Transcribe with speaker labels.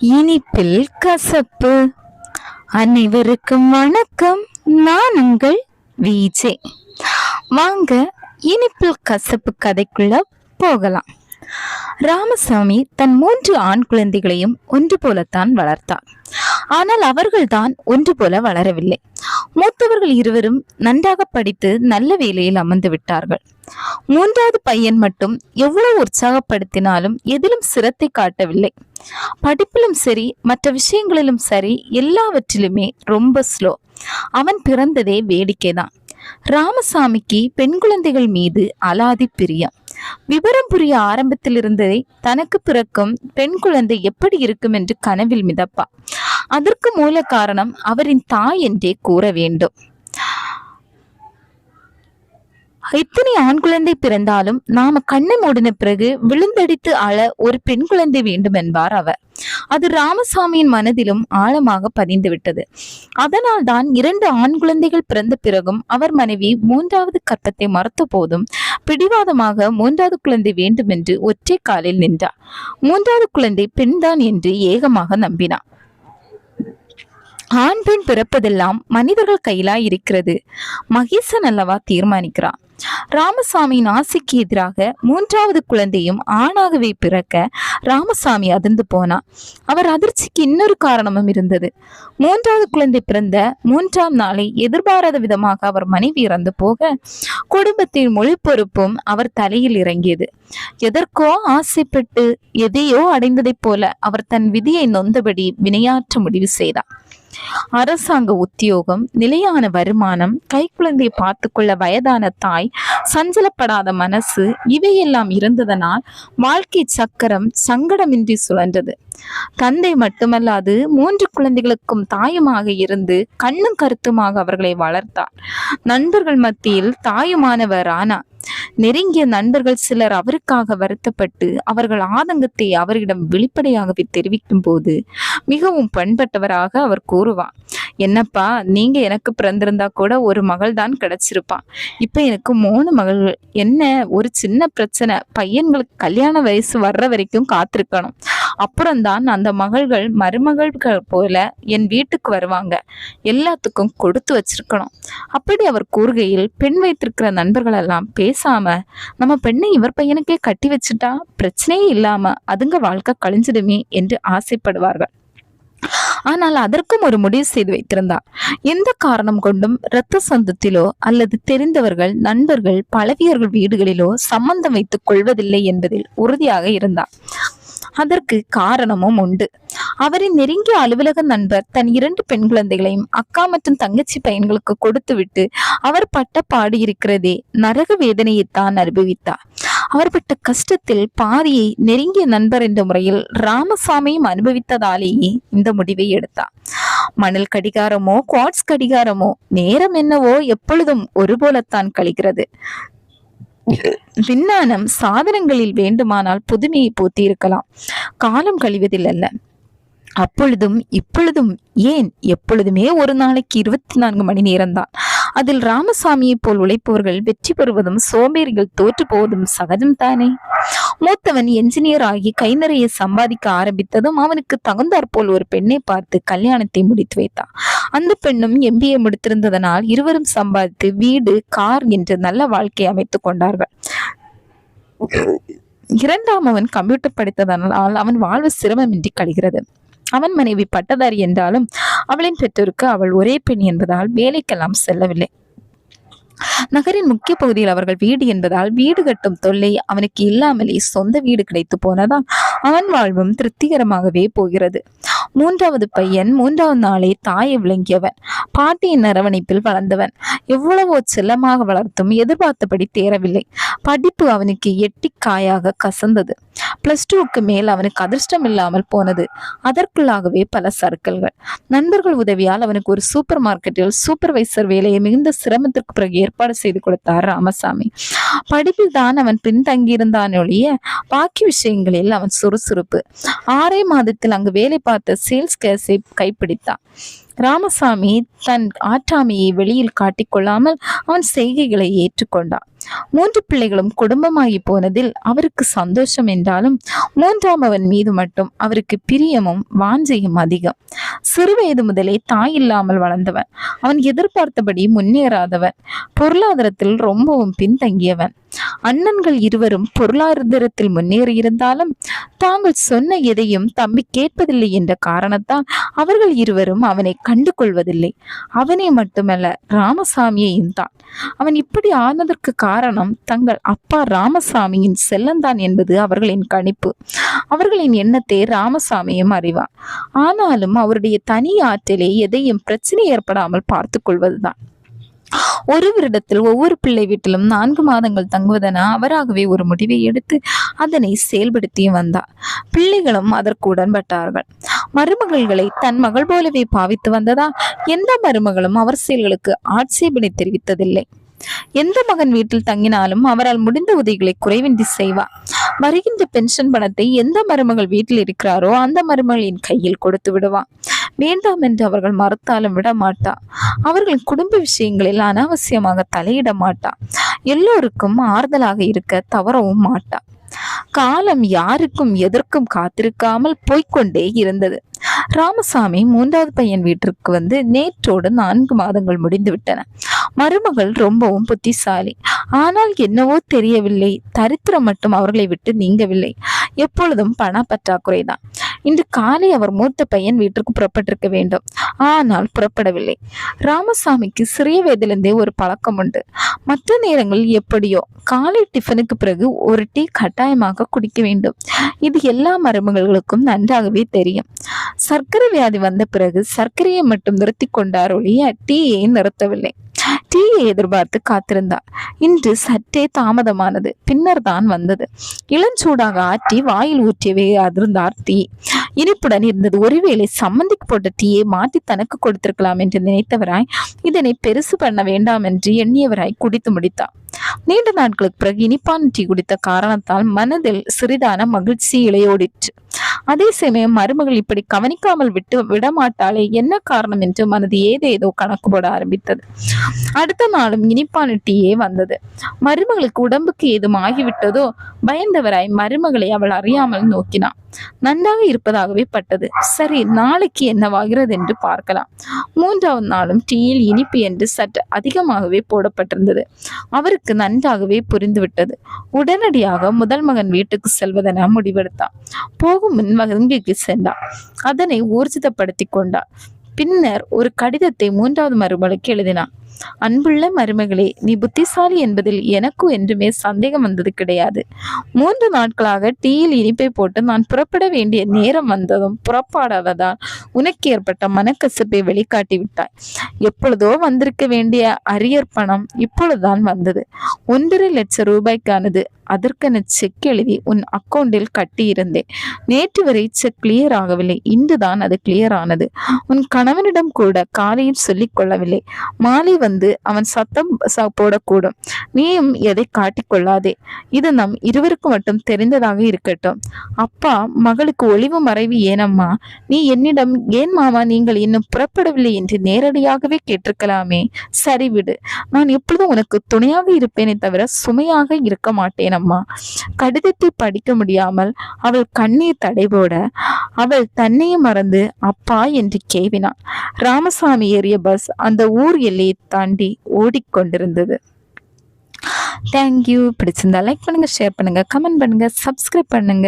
Speaker 1: இனிப்பில் கசப்பு. அனைவருக்கும் வணக்கம். நான் உங்கள் விஜே. வாங்க இனிப்பில் கசப்பு கதைக்குள்ள போகலாம். ராமசாமி தன் மூன்று ஆண் குழந்தைகளையும் ஒன்று போலத்தான் வளர்த்தார். ஆனால் அவர்கள்தான் ஒன்று போல வளரவில்லை. மூத்தவர்கள் இருவரும் நன்றாக படித்து நல்ல வேலையில் அமர்ந்து விட்டார்கள். மூன்றாவது பையன் மட்டும் எவ்வளவு உற்சாகப்படுத்தினாலும் எதிலும் சிரத்தை காட்டவில்லை. படிப்பிலும் சரி மற்ற விஷயங்களிலும் சரி எல்லாவற்றிலுமே ரொம்ப ஸ்லோ அவன் பிறந்ததே வேடிக்கைதான். ராமசாமிக்கு பெண் குழந்தைகள் மீது அலாதி பிரியம். விவரம் புரிய ஆரம்பத்திலிருந்தே தனக்கு பிறக்கும் பெண் குழந்தை எப்படி இருக்கும் என்று கனவில் மிதப்பா. அதற்கு மூல காரணம் அவரின் தாய் என்றே கூற வேண்டும். எத்தனை ஆண் குழந்தை பிறந்தாலும் நாம கண்ணை மூடின பிறகு விழுந்தடித்து அழ ஒரு பெண் குழந்தை வேண்டும் என்பார் அவர். அது ராமசாமியின் மனதிலும் ஆழமாக பதிந்துவிட்டது அதனால் தான் இரண்டு ஆண் குழந்தைகள் பிறந்த பிறகும் அவர் மனைவி மூன்றாவது கற்பத்தை மறுத்த போதும் பிடிவாதமாக மூன்றாவது குழந்தை வேண்டும் என்று ஒற்றை காலில் நின்றார். மூன்றாவது குழந்தை பெண்தான் என்று ஏகமாக நம்பினார். ஆண் பெண் பிறப்பதெல்லாம் மனிதர்கள் கையிலா இருக்கிறது. மகேசன் அல்லவா தீர்மானிக்கிறான் ராமசாமியின் ஆசைக்கு எதிராக மூன்றாவது குழந்தையும் ஆணாகவே பிறக்க ராமசாமி அதிர்ந்து போனார் அவர் அதிர்ச்சிக்கு இன்னொரு காரணமும் இருந்தது. மூன்றாவது குழந்தை பிறந்த மூன்றாம் நாளை எதிர்பாராத விதமாக அவர் மனைவி இறந்து போக குடும்பத்தின் மொழி பொறுப்பும் அவர் தலையில் இறங்கியது. எதற்கோ ஆசைப்பட்டு எதையோ அடைந்ததைப் போல அவர் தன் விதியை நொந்தபடி வினையாற்ற முடிவு செய்தார். அரசாங்க உத்தியோகம் நிலையான வருமானம் கைக்குழந்தையை பார்த்துக்கொள்ள வயதான தாய் சஞ்சலப்படாத மனசு இவையெல்லாம் இருந்ததனால் வாழ்க்கை சக்கரம் சங்கடமின்றி சுழன்றது. தந்தை மட்டுமல்லாது மூன்று குழந்தைகளுக்கும் தாயுமாக இருந்து கண்ணும் கருத்துமாக அவர்களை வளர்த்தார். நண்பர்கள் மத்தியில் தாயுமானவர் ஆனார் நெருங்கிய நண்பர்கள் சிலர் அவருக்காக வருத்தப்பட்டு அவர்கள் ஆதங்கத்தை அவரிடம் வெளிப்படையாகவே தெரிவிக்கும் போது மிகவும் பண்பட்டவராக அவர் கூறுவார். என்னப்பா நீங்க எனக்கு பிறந்திருந்தா கூட ஒரு மகள் தான் கிடைச்சிருப்பான் இப்ப எனக்கு மூணு மகள்கள் என்ன ஒரு சின்ன பிரச்சனை பையன்களுக்கு கல்யாண வயசு வர்ற வரைக்கும் காத்திருக்கணும். அப்புறம்தான் அந்த மகள்கள் மருமகள்கள் போல என் வீட்டுக்கு வருவாங்க. எல்லாத்துக்கும் கொடுத்து வச்சிருக்கணும். அப்படி அவர் கூறுகையில் பெண் வைத்திருக்கிற நண்பர்கள் எல்லாம் பேசாம நம்ம பெண்ணை இவர் பையனுக்கே கட்டி வச்சுட்டா பிரச்சனையே இல்லாம அதுங்க வாழ்க்கை கழிஞ்சிடுமே என்று ஆசைப்படுவார்கள். ஆனால் அதற்கும் ஒரு முடிவு செய்து வைத்திருந்தார். எந்த காரணம் கொண்டும் இரத்த சொந்தத்திலோ அல்லது தெரிந்தவர்கள் நண்பர்கள் பழவியர்கள் வீடுகளிலோ சம்பந்தம் வைத்துக் கொள்வதில்லை என்பதில் உறுதியாக இருந்தார். அதற்கு காரணமும் உண்டு. அவரின் நெருங்கிய அலுவலக நண்பர் தன் இரண்டு பெண் குழந்தைகளையும் அக்கா மற்றும் தங்கச்சி பையன்களுக்கு கொடுத்துவிட்டு அவர் பட்ட பாடு இருக்கிறதே நரக வேதனையைத்தான் அனுபவித்தார். அவர்பட்ட கஷ்டத்தில் பாதியை நெருங்கிய நண்பர் என்ற முறையில் ராமசாமியும் அனுபவித்ததாலேயே இந்த முடிவை எடுத்தார் மணல் கடிகாரமோ குவாட்ஸ் கடிகாரமோ நேரம் என்னவோ எப்பொழுதும் ஒரு போலத்தான் கழிகிறது. விஞ்ஞானம் சாதனங்களில் வேண்டுமானால் புதுமையை பூத்தி இருக்கலாம் காலம் கழிவதில் அல்ல அப்பொழுதும் இப்பொழுதும் ஏன்? எப்பொழுதுமே ஒரு நாளைக்கு இருபத்தி நான்கு மணி நேரம்தான். அதில் ராமசாமியைப் போல் உழைப்பவர்கள் வெற்றி பெறுவதும் சோம்பேறிகள் தோற்று போவதும் சகஜம் தானே? மூத்தவன் என்ஜினியர் ஆகி கை நிறைய சம்பாதிக்க ஆரம்பித்ததும் அவனுக்கு தகுந்தாற்போல் ஒரு பெண்ணை பார்த்து கல்யாணத்தை முடித்து வைத்தான். அந்த பெண்ணும் எம்பிஏ முடித்திருந்ததனால் இருவரும் சம்பாதித்து வீடு கார் என்று நல்ல வாழ்க்கையை அமைத்துக் கொண்டார்கள். இரண்டாம் அவன் கம்ப்யூட்டர் படித்ததனால் அவன் வாழ்வு சிரமமின்றி கழிகிறது. அவன் மனைவி பட்டதாரி என்றாலும் அவளின் பெற்றோருக்கு அவள் ஒரே பெண் என்பதால் வேலைக்கெல்லாம் செல்லவில்லை. நகரின் முக்கிய பகுதியில் அவர்கள் வீடு என்பதால் வீடு கட்டும் தொல்லை அவனுக்கு இல்லாமலே சொந்த வீடு கிடைத்து போனதால் அவன் வாழ்வும் திருப்திகரமாகவே போகிறது. மூன்றாவது பையன் மூன்றாவது நாளே தாயை விளங்கியவன். பாட்டியின் அரவணைப்பில் வளர்ந்தவன். எவ்வளவோ செல்லமாக வளர்த்தும் எதிர்பார்த்தபடி தேரவில்லை. படிப்பு அவனுக்கு எட்டி காயாக கசந்தது. பிளஸ் டூவுக்கு மேல் அவனுக்கு அதிர்ஷ்டம் இல்லாமல் போனது. அதற்குள்ளாகவே பல சர்க்கிள்கள் நண்பர்கள் உதவியால் அவனுக்கு ஒரு சூப்பர் மார்க்கெட்டில் சூப்பர்வைசர் வேலையை மிகுந்த சிரமத்திற்கு பிறகு ஏற்பாடு செய்து கொடுத்தார் ராமசாமி. படிப்பில் தான் அவன் பின்தங்கியிருந்தான் ஒழிய பாக்கி விஷயங்களில் அவன் சுறுசுறுப்பு. ஆறே மாதத்தில் அங்கு வேலை பார்த்த சேல்ஸ் கேஸை கைப்பிடித்தான். ராமசாமி தன் ஆற்றாமையை வெளியில் காட்டிக்கொள்ளாமல் அவன் செய்கைகளை ஏற்றுக்கொண்டான். மூன்று பிள்ளைகளும் குடும்பமாகி போனதில் அவருக்கு சந்தோஷம் என்றாலும் மூன்றாம் அவன் மீது மட்டும் அவருக்கு பிரியமும் வாஞ்சையும் அதிகம். சிறுவயது முதலே தாய் இல்லாமல் வளர்ந்தவன். அவன் எதிர்பார்த்தபடி முன்னேறாதவன். பொருளாதாரத்தில் ரொம்பவும் பின்தங்கியவன். அண்ணன்கள் இருவரும் பொருளாதாரத்தில் முன்னேறியிருந்தாலும் தாங்கள் சொன்ன எதையும் தம்பி கேட்பதில்லை என்ற காரணத்தால் அவர்கள் இருவரும் அவனை கண்டு கொள்வதில்லை அவனை மட்டுமல்ல ராமசாமியையும் தான். அவன் இப்படி ஆனதற்கு காரணம் தங்கள் அப்பா ராமசாமியின் செல்லந்தான் என்பது அவர்களின் கணிப்பு. அவர்களின் எண்ணத்தை ராமசாமியும் அறிவார் ஆனாலும் அவருடைய தனி ஆற்றிலே எதையும் பிரச்சனை ஏற்படாமல் பார்த்து கொள்வதுதான். ஒருவரிடத்தில் ஒவ்வொரு பிள்ளை வீட்டிலும் நான்கு மாதங்கள் தங்குவதென அவராகவே ஒரு முடிவை எடுத்து அதனை செயல்படுத்தியும் வந்தார். பிள்ளைகளும் அதற்கு உடன்பட்டார்கள். மருமகள்களை தன் மகள் போலவே பாவித்து வந்ததால் எந்த மருமகளும் அவர் செயல்களுக்கு ஆட்சேபனை தெரிவித்ததில்லை. எந்த மகன் வீட்டில் தங்கினாலும் அவரால் முடிந்த உதவிகளை குறைவின்றி செய்வார் வருகின்ற பென்ஷன் பணத்தை எந்த மருமகள் வீட்டில் இருக்கிறாரோ அந்த மருமகளின் கையில் கொடுத்து விடுவான். வேண்டாம் என்று அவர்கள் மறுத்தாலும் விட மாட்டா. அவர்களின் குடும்ப விஷயங்களில் அனாவசியமாக தலையிட மாட்டா. எல்லோருக்கும் ஆறுதலாக இருக்க தவறவும் மாட்டா. காலம் யாருக்கும் எதற்கும் காத்திருக்காமல் போய்க்கொண்டே இருந்தது. ராமசாமி மூன்றாவது பையன் வீட்டிற்கு வந்து நேற்றோடு நான்கு மாதங்கள் முடிந்து விட்டன. மருமகள் ரொம்பவும் புத்திசாலி. ஆனால் என்னவோ தெரியவில்லை. தரித்திரம் மட்டும் அவர்களை விட்டு நீங்கவில்லை. எப்பொழுதும் பண பற்றாக்குறைதான். இன்று காலை அவர் மூத்த பையன் வீட்டிற்கு புறப்பட்டிருக்க வேண்டும். ஆனால் புறப்படவில்லை. ராமசாமிக்கு சிறிய வயதிலிருந்தே ஒரு பழக்கம் உண்டு. மற்ற நேரங்களில் எப்படியோ காலை டிஃபனுக்கு பிறகு ஒரு டீ கட்டாயமாக குடிக்க வேண்டும். இது எல்லா மருமகளுக்கும் நன்றாகவே தெரியும். சர்க்கரை வியாதி வந்த பிறகு சர்க்கரையை மட்டும் நிறுத்தி கொண்டார் ஒழிய டீயை நிறுத்தவில்லை. டீயை எதிர்பார்த்து காத்திருந்தார். இன்று சற்றே தாமதமானது. பின்னர் தான் வந்தது. இளஞ்சூடாக ஆற்றி வாயில் ஊற்றியவே அதிர்ந்தார் டீ இனிப்புடன் இருந்தது. ஒருவேளை சம்மந்திக்கு போட்ட டீயை மாற்றி தனக்கு கொடுத்திருக்கலாம் என்று நினைத்தவராய் இதனை பெருசு பண்ண வேண்டாம் என்று எண்ணியவராய் குடித்து முடித்தார். நீண்ட நாட்களுக்கு பிறகு இனிப்பான டீ குடித்த காரணத்தால் மனதில் சிறிதான மகிழ்ச்சி இளையோடிற்று அதே சமயம் மருமகள் இப்படி கவனிக்காமல் விட்டு விடமாட்டாளே என்ன காரணம் என்று மனது ஏதேதோ கணக்கு போட ஆரம்பித்தது. அடுத்த நாளும் இனிப்பான டீயே வந்தது. மருமகளுக்கு உடம்புக்கு ஏதும் ஆகிவிட்டதோ பயந்தவராய் மருமகளை அவள் அறியாமல் நோக்கினான் நன்றாக இருப்பதாகவே பட்டது. சரி நாளைக்கு என்னவாகிறது என்று பார்க்கலாம். மூன்றாவது நாளும் டீயில் இனிப்பு என்று சற்று அதிகமாகவே போடப்பட்டிருந்தது. அவருக்கு நன்றாகவே புரிந்துவிட்டது. உடனடியாக முதல் மகன் வீட்டுக்கு செல்வதென முடிவெடுத்தான். போகும் முன் வங்கிக்கு சென்றான். அதனை ஊர்ஜிதப்படுத்தி கொண்டார் பின்னர் ஒரு கடிதத்தை மூன்றாவது மருமகளுக்கு எழுதினான். அன்புள்ள மருமகளே நீ புத்திசாலி என்பதில் எனக்கு என்றுமே சந்தேகம் வந்தது கிடையாது. மூன்று நாட்களாக டீயில் இனிப்பை போட்டு நான் புறப்பட வேண்டிய நேரம் வந்ததும் புறப்பாடாததால் உனக்கு ஏற்பட்ட மனக்கசப்பை வெளிக்காட்டி விட்டாய். எப்பொழுதோ வந்திருக்க வேண்டிய அரியர் பணம் இப்பொழுதுதான் வந்தது. ஒன்றரை லட்சம் ரூபாய்க்கானது அதற்கென செக் எழுதி உன் அக்கௌண்டில் கட்டியிருந்தேன். நேற்று வரை செக் கிளியர் ஆகவில்லை. இன்றுதான் அது கிளியர் ஆனது. உன் கணவனிடம் கூட காலையில் சொல்லிக் கொள்ளவில்லை. மாலை வந்து அவன் சத்தம் போடக்கூடும் நீயும் எதை காட்டிக்கொள்ளாதே. இது நம் இருவருக்கும் மட்டும் தெரிந்ததாக இருக்கட்டும். அப்பா மகளுக்கு ஒளிவு மறைவு ஏனம்மா? நீ என்னிடம் ஏன் மாமா நீங்கள் இன்னும் புறப்படவில்லை? என்று நேரடியாகவே கேட்டிருக்கலாமே. சரி விடு. நான் எப்பொழுதும் உனக்கு துணையாக இருப்பேனே தவிர சுமையாக இருக்க மாட்டேன் அம்மா கடிதத்தை படிக்க முடியாமல் அவள் கண்ணீர் தடைபோட அவள் தன்னையும் மறந்து அப்பா என்று கேவினான். ராமசாமி ஏறிய பஸ் அந்த ஊர் எல்லையை தாண்டி ஓடிக்கொண்டிருந்தது. தேங்க்யூ பிடிச்சிருந்தா லைக் பண்ணுங்க ஷேர் பண்ணுங்க கமெண்ட் பண்ணுங்க சப்ஸ்கிரைப் பண்ணுங்க.